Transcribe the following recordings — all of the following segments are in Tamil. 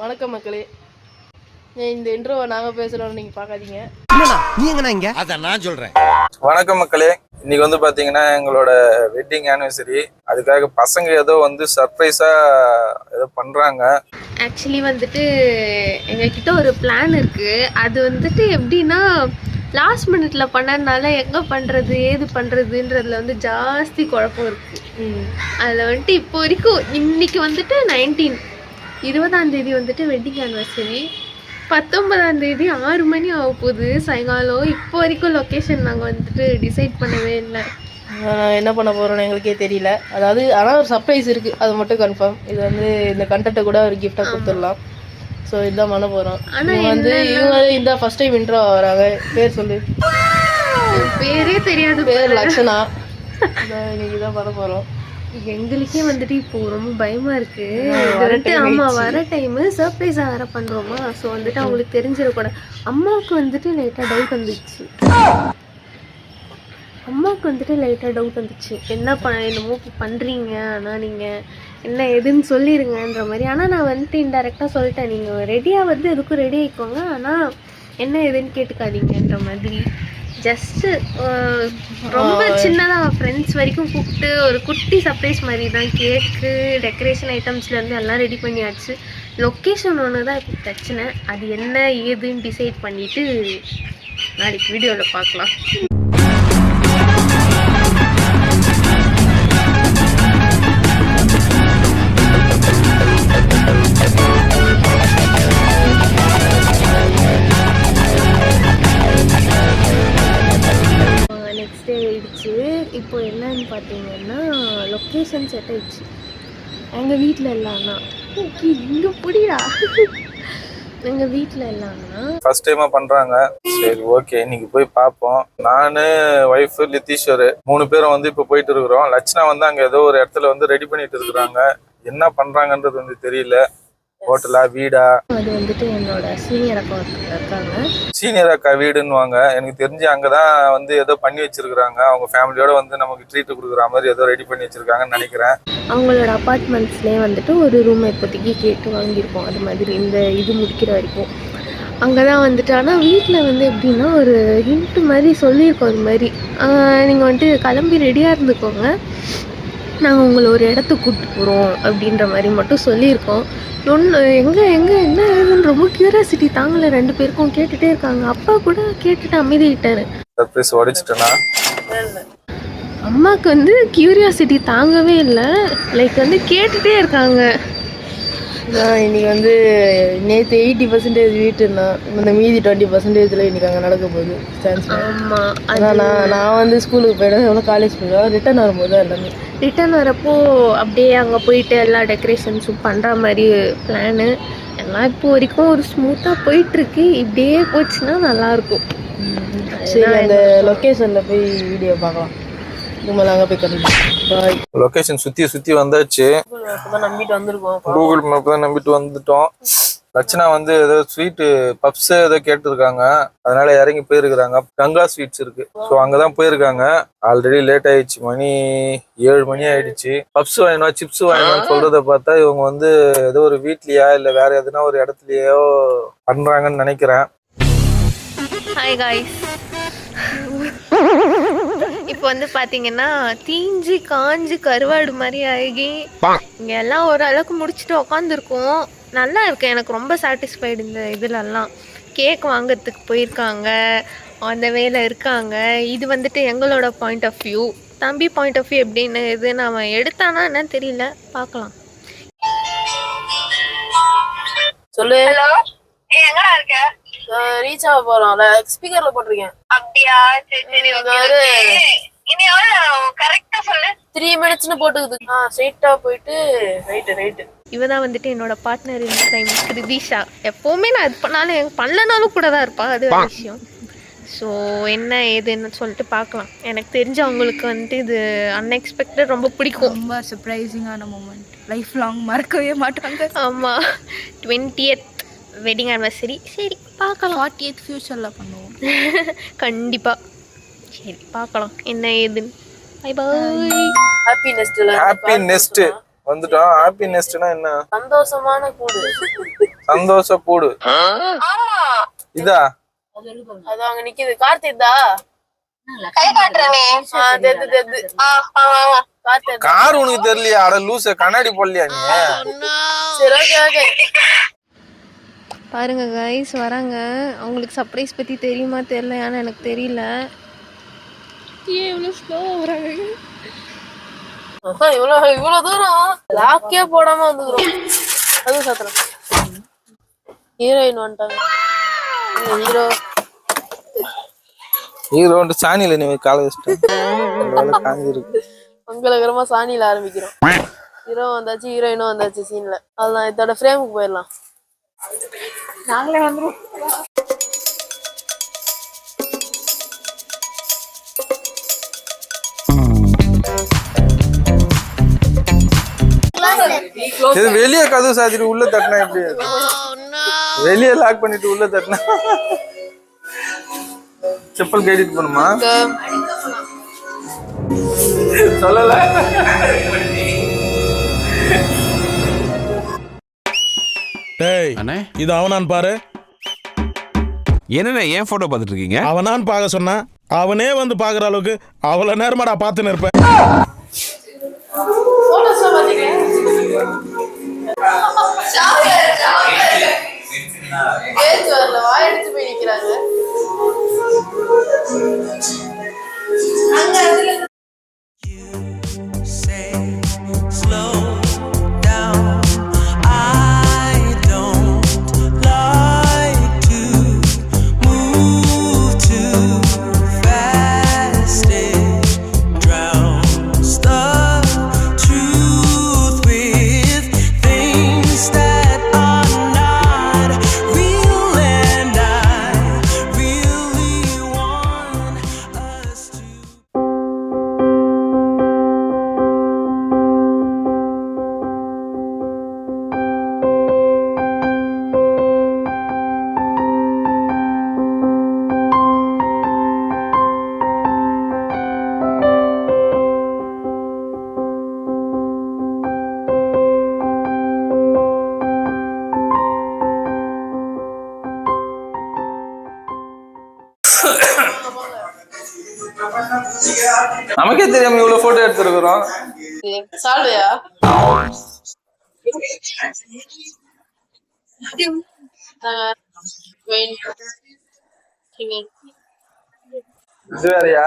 வணக்கம் மக்களே. இந்த இன்ட்ரோவை நாங்கள் பேசுகிறோம்னு நீங்கள் பார்க்காதீங்க. நீ எங்கண்ணா இங்க? அத நான் சொல்றேன். வணக்கம் மக்களே. இன்னைக்கு வந்து பாத்தீங்கன்னா எங்களோட வெட்டிங் ஆனிவர்சரி அதுக்காக பசங்க ஏதோ வந்து சர்ப்ரைஸா ஏதோ பண்றாங்க. ஆக்சுவலி வந்துட்டு எங்ககிட்ட ஒரு பிளான் இருக்கு. அது வந்துட்டு எப்படின்னா லாஸ்ட் மினிட்ல பண்ணதுனால எங்க பண்றது ஏது பண்றதுன்றதுல வந்து ஜாஸ்தி குழப்பம் இருக்கு. அதில் வந்துட்டு இப்போ வரைக்கும் இன்னைக்கு வந்துட்டு நைன்டீன் இருபதாம் தேதி வந்துட்டு வெட்டிங் ஆனிவர்சரி பத்தொன்பதாம் தேதி ஆறு மணி ஆக போகுது. சாயங்காலம் இப்போ வரைக்கும் லொக்கேஷன் நாங்கள் வந்துட்டு டிசைட் பண்ணவே இல்லை. என்ன பண்ண போகிறோம்னு எங்களுக்கே தெரியல. அதாவது ஆனால் ஒரு சர்ப்ரைஸ் இருக்குது அது மட்டும் கன்ஃபார்ம் இது வந்து இந்த கண்டென்ட்டை கூட ஒரு கிஃப்டாக கொடுத்துடலாம். ஸோ இதுதான் பண்ண போகிறோம் ஆனா இவங்க வந்து இவங்க இந்த ஃபர்ஸ்ட் டைம் இன்ட்ரோ வராங்க பேர் சொல்லு. பேரே தெரியாது பேர் லக்ஷனா. இன்னைக்கு தான் பண்ண போகிறோம் எங்களுக்கே வந்துட்டு இப்போ ரொம்ப பயமா இருக்கு. வந்துட்டு ஆமா. வர டைம் சர்ப்ரைஸா வேற பண்றோமா? ஸோ வந்துட்டு அவங்களுக்கு தெரிஞ்சிடக்கூடாது. அம்மாவுக்கு வந்துட்டு லைட்டா டவுட் வந்துச்சு. அம்மாவுக்கு வந்துட்டு லைட்டா டவுட் வந்துச்சு. என்ன ப என்னமோ பண்றீங்க? ஆனா நீங்க என்ன எதுன்னு சொல்லிருங்கன்ற மாதிரி. ஆனா நான் வந்துட்டு இன்டெரக்டா சொல்லிட்டேன். நீங்க ரெடியா வந்து எதுக்கும் ரெடி ஆயிக்கோங்க ஆனா என்ன எதுன்னு கேட்டுக்காதீங்கன்ற மாதிரி. ஜஸ்ட் ரொம்ப சின்னதாக ஃப்ரெண்ட்ஸ் வரைக்கும் கூப்பிட்டு ஒரு குட்டி சர்ப்ரைஸ் மாதிரி தான் கேக்கு டெக்கரேஷன் ஐட்டம்ஸ்லேருந்து எல்லாம் ரெடி பண்ணியாச்சு. லொக்கேஷன் ஒன்று தான் இப்போ பிரச்சனை. அது என்ன ஏதுன்னு டிசைட் பண்ணிவிட்டு நாளைக்கு வீடியோவில் பார்க்கலாம். லொக்கேஷன் செட் ஆயிடுச்சு. எங்கள் வீட்டில் எல்லாம்னா இங்கே புடியா எங்க வீட்டில் எல்லாம்னா ஃபர்ஸ்ட் டைமா பண்றாங்க. சரி ஓகே இன்னைக்கு போய் பார்ப்போம் நானு ஒய்ஃப் லித்தீஸ்வர் மூணு பேரும் வந்து இப்போ போயிட்டு இருக்கிறோம். லட்சணா வந்து அங்க ஏதோ ஒரு இடத்துல வந்து ரெடி பண்ணிட்டு இருக்கிறாங்க. என்ன பண்றாங்கன்றது வந்து தெரியல. ஹோட்டலா வீடா? அது வந்துட்டு என்னோட சீனியர் அக்கா இருக்காங்க. சீனியர் அக்கா எனக்கு தெரிஞ்சு அங்கதான் வந்து ஏதோ பண்ணி வச்சிருக்காங்க அவங்க ஃபேமிலியோட வந்து நமக்கு ட்ரீட் கொடுக்குற மாதிரி ஏதோ ரெடி பண்ணி வச்சிருக்காங்கன்னு நினைக்கிறேன். அவங்களோட அப்பார்ட்மெண்ட்ஸ்லேயே வந்துட்டு ஒரு ரூம் இப்போதைக்கு கேட்டு வாங்கியிருக்கோம். அது மாதிரி இந்த இது முடிக்கிற வரைக்கும். அங்கே தான் வந்துட்டு ஆனால் வீட்டில் வந்து எப்படின்னா ஒரு ஹிண்ட் மாதிரி சொல்லியிருக்கோம் அது மாதிரி. நீங்கள் வந்துட்டு கிளம்பி ரெடியாக இருந்துக்கோங்க. நாங்கள் உங்களை ஒரு இடத்துக்கு கூப்பிட்டு போகிறோம் அப்படின்ற மாதிரி மட்டும் சொல்லியிருக்கோம். ஒன்று எங்கே எங்கே என்ன ஏதுன்னு ரொம்ப க்யூரியாசிட்டி தாங்கலை. ரெண்டு பேருக்கும் கேட்டுகிட்டே இருக்காங்க. அப்பா கூட கேட்டுட்டு அமைதிக்கிட்டாரு சர்ப்ரைஸ் உடைச்சிட்டேன்னா அம்மாவுக்கு வந்து கியூரியாசிட்டி தாங்கவே இல்லை. லைக் வந்து கேட்டுட்டே இருக்காங்க. இதான் இன்னைக்கு வந்து நேற்று எயிட்டி பர்சன்டேஜ் வீட்டுன்னா இந்த மீதி டுவெண்ட்டி பர்சன்டேஜில் இன்னைக்கு அங்கே நடக்க போகுது. சான்ஸ் ஆமா அதான் நான் நான் வந்து ஸ்கூலுக்கு போயிடுவேன் எவ்வளோ காலேஜ் போயிடுவேன் ரிட்டர்ன் வரும்போது தான் எல்லாமே. ரிட்டர்ன் வரப்போ அப்படியே அங்கே போயிட்டு எல்லா டெக்கரேஷன்ஸும் பண்ணுற மாதிரி பிளானு எல்லாம் இப்போ வரைக்கும் ஒரு ஸ்மூத்தாக போயிட்டுருக்கு. இப்படியே போச்சுன்னா நல்லாயிருக்கும் சரி அந்த லொக்கேஷனில் போய் வீடியோ பார்க்கலாம். இது மேலே அங்கே போய் பாய் லொகேஷன் சுத்தி சுத்தி வந்தாச்சு. நம்பிட்டு வந்திருக்கோம். கூகுள் மேப் தான் நம்பிட்டு வந்துட்டோம். லட்சணா வந்து ஏதோ ஸ்வீட்டு பப்ஸ் ஏதோ கேட்டிருக்காங்க. அதனால இறங்கி போயிருக்கிறாங்க. கங்கா ஸ்வீட்ஸ் இருக்கு. ஸோ அங்கதான் போயிருக்காங்க. ஆல்ரெடி லேட் ஆயிடுச்சு. மணி ஏழு மணி ஆயிடுச்சு. பப்ஸ் வாங்கினா சிப்ஸ் வாங்கினான்னு சொல்றத பார்த்தா இவங்க வந்து ஏதோ ஒரு வீட்லயா இல்ல வேற எதுனா ஒரு இடத்துலயோ பண்றாங்கன்னு நினைக்கிறேன். இப்போ வந்து பார்த்தீங்கன்னா தீஞ்சு காஞ்சு கருவாடு மாதிரி ஆகி இங்கே எல்லாம் ஓரளவுக்கு முடிச்சுட்டு உக்காந்துருக்கோம். நல்லா இருக்கு. எனக்கு ரொம்ப சாட்டிஸ்ஃபைடு இந்த இதுலலாம். கேக் வாங்குறதுக்கு போயிருக்காங்க. அந்த வேலை இருக்காங்க. இது வந்துட்டு எங்களோட பாயிண்ட் ஆஃப் வியூ தம்பி பாயிண்ட் ஆஃப் வியூ எப்படின்னு இது? நம்ம எடுத்தானா என்னன்னு தெரியல. பார்க்கலாம் சொல்லு. ஹலோ ஏய் எங்கடா இருக்க? ரீச் ஆக போகிறோம் ஸ்பீக்கரில் போட்டிருக்கேன். அப்படியா? சரி சரி ஒரு- ஓகே இனி எவ்வளவு கரெக்டா சொல்லு. த்ரீ மினிட்ஸ்னு போட்டுக்குது. ஆ ஸ்ட்ரெயிட்டாக போயிட்டு ரைட்டு ரைட்டு இவ தான் வந்துட்டு என்னோட பார்ட்னர் இன் டைம் கிருதிஷா எப்போவுமே நான் இது பண்ணாலும் எனக்கு பண்ணலனாலும் கூட தான் இருப்பா. அது ஒரு விஷயம். ஸோ என்ன ஏதுன்னு சொல்லிட்டு பார்க்கலாம். எனக்கு தெரிஞ்சு அவங்களுக்கு வந்துட்டு இது அன்எக்ஸ்பெக்டட் ரொம்ப பிடிக்கும். ரொம்ப சர்ப்ரைசிங்கான மூமெண்ட் லைஃப் லாங் மறக்கவே மாட்டாங்க. ஆமாம் டுவெண்ட்டியத் வெட்டிங் ஆனிவர்சரி சரி பார்க்கலாம். ஃபார்ட்டி எய்த் ஃபியூச்சரில் பண்ணுவோம். கண்டிப்பாக சரி பார்க்கலாம். என்ன ஏதுன்னு. பை பாய் ஹாப்பி நெஸ்ட்ல ஹாப்பி நெஸ்ட் வந்துட்டோம் ஹாப்பி நெஸ்ட்னா என்ன? சந்தோஷமான கூடு. சந்தோஷ கூடு. ஆமா இதா? அது அங்க நிக்குது. கார்த்திக் தா கை காட்டுறனே. ஆ, தெத்து தெத்து ஆ, ஆ, ஆ. கார்த்திக் கார் உனக்கு தெரியலையா? அட லூச கண்ணாடி போடலையா நீ? சரி ஓகே ஓகே. பாருங்க கைஸ் வராங்க. அவங்களுக்கு சர்ப்ரைஸ் பற்றி தெரியுமா தெரியல ஏன்னா எனக்கு தெரியல. ஏன் இவ்வளோ ஸ்லோவாக வராங்க? இவ்வளவு இவ்வளவு தூரம் லாக்கே போடாம வந்துக்கிறோம். அது சத்திரம். ஹீரோயின் வந்துட்டாங்க. ஹீரோ ஹீரோண்டு சாணியில நீ காலை வச்சுட்டேன். மங்களகரமா சாணியில ஆரம்பிக்கிறோம். ஹீரோ வந்தாச்சு ஹீரோயினும் வந்தாச்சு சீன்ல அதுதான் இதோட ஃப்ரேமுக்கு போயிடலாம். நாங்களே வந்துரும் இது வெளியே கதவு சாத்திட்டு உள்ள தட்டினா எப்படி? அது? வெளியே லாக் பண்ணிட்டு உள்ள தட்டினா? செப்பல் கேட்டிட்டு போணுமா சொல்லல. டேய் இது அவனான் பாரு. என்னண்ணே ஏன் போட்டோ பார்த்துட்டு இருக்கீங்க அவனான் பார்க்க சொன்னா அவனே வந்து பாக்குற அளவுக்கு அவ்வளவு நேரமாடா பார்த்துன்னு இருப்பேன். போய் நிக்கிறாங்க நமக்கே தெரியாம இவ்வளவு போட்டோ எடுத்துருக்குறோம். சால்வையா? இது வேறயா?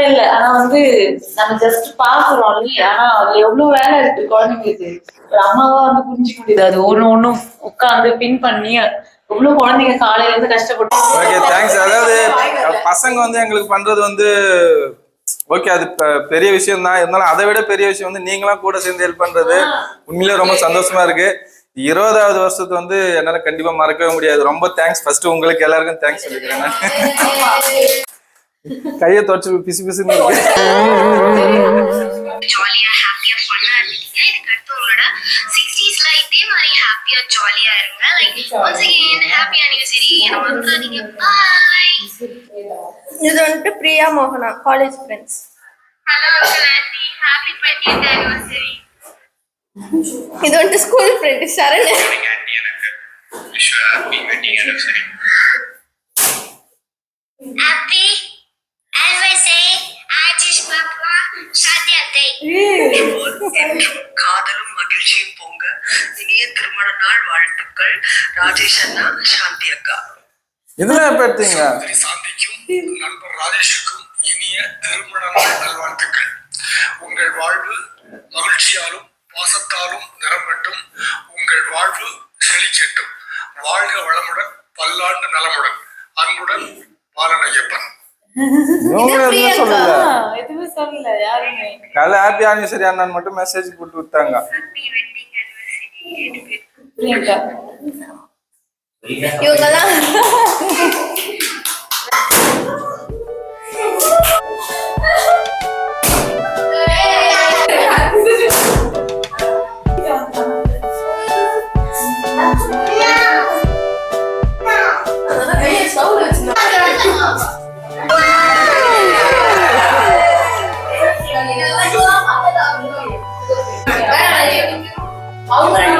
பார்க்கவே இல்லை. ஆனா வந்து நம்ம ஜஸ்ட் பாக்குறோம் இல்லையா ஆனா அது எவ்வளவு வேலை இருக்கு குழந்தைங்களுக்கு. ஒரு அம்மாவா வந்து புரிஞ்சுக்க முடியுது. அது ஒண்ணு ஒண்ணும் உட்காந்து பின் பண்ணி எவ்வளவு குழந்தைங்க காலையில இருந்து கஷ்டப்பட்டு ஓகே தேங்க்ஸ் அதாவது பசங்க வந்து எங்களுக்கு பண்றது வந்து ஓகே அது பெரிய விஷயம் தான். இருந்தாலும் அதை விட பெரிய விஷயம் வந்து நீங்களாம் கூட சேர்ந்து ஹெல்ப் பண்றது. உண்மையிலே ரொம்ப சந்தோஷமா இருக்கு. இருபதாவது வருஷத்து வந்து என்னால கண்டிப்பா மறக்கவே முடியாது. ரொம்ப தேங்க்ஸ் ஃபர்ஸ்ட் உங்களுக்கு எல்லாருக்கும் தேங்க்ஸ் சொல்லிக்கிறேன். கையை தொடச்சு பிசு பிசுன்னு இருக்கு ஜாலியா ஹாப்பியா ஃபன்னா இருக்கீங்க இதுக்கு அடுத்து உங்களோட சிக்ஸ்டீஸ்ல இதே மாதிரி ஹாப்பியா ஜாலியா இருங்க like once again happy anniversary என்ன மறந்துடாதீங்க பாய் இது வந்துட்டு பிரியா மோகனா college friends hello uncle aunty happy twentieth anniversary இது வந்துட்டு school friend Saran happy anniversary Ajishma என்றும் காதலும் மகிழ்ச்சியும் பொங்க இனிய திருமண நாள் வாழ்த்துக்கள். ராஜேஷ் அண்ணா சாந்தி அக்கா. இதெல்லாம் எப்ப எடுத்தீங்க? சாந்திக்கும் நண்பர் ராஜேஷுக்கும் இனிய திருமண நாள் நல்வாழ்த்துக்கள் உங்கள் வாழ்வு மகிழ்ச்சியாலும் பாசத்தாலும் நிரம்பட்டும். உங்கள் வாழ்வு செழிக்கட்டும். வாழ்க வளமுடன் பல்லாண்டு நலமுடன். அன்புடன் பாலன் ஐயப்பன். இவங்க எதுவுமே சொல்லல. யாருமே. காலைல ஹாப்பி ஆனிவர்சரி அண்ணன் மட்டும் மெசேஜ் போட்டு விட்டாங்க. အဲ့ဒါလည်းဘာလို့လဲ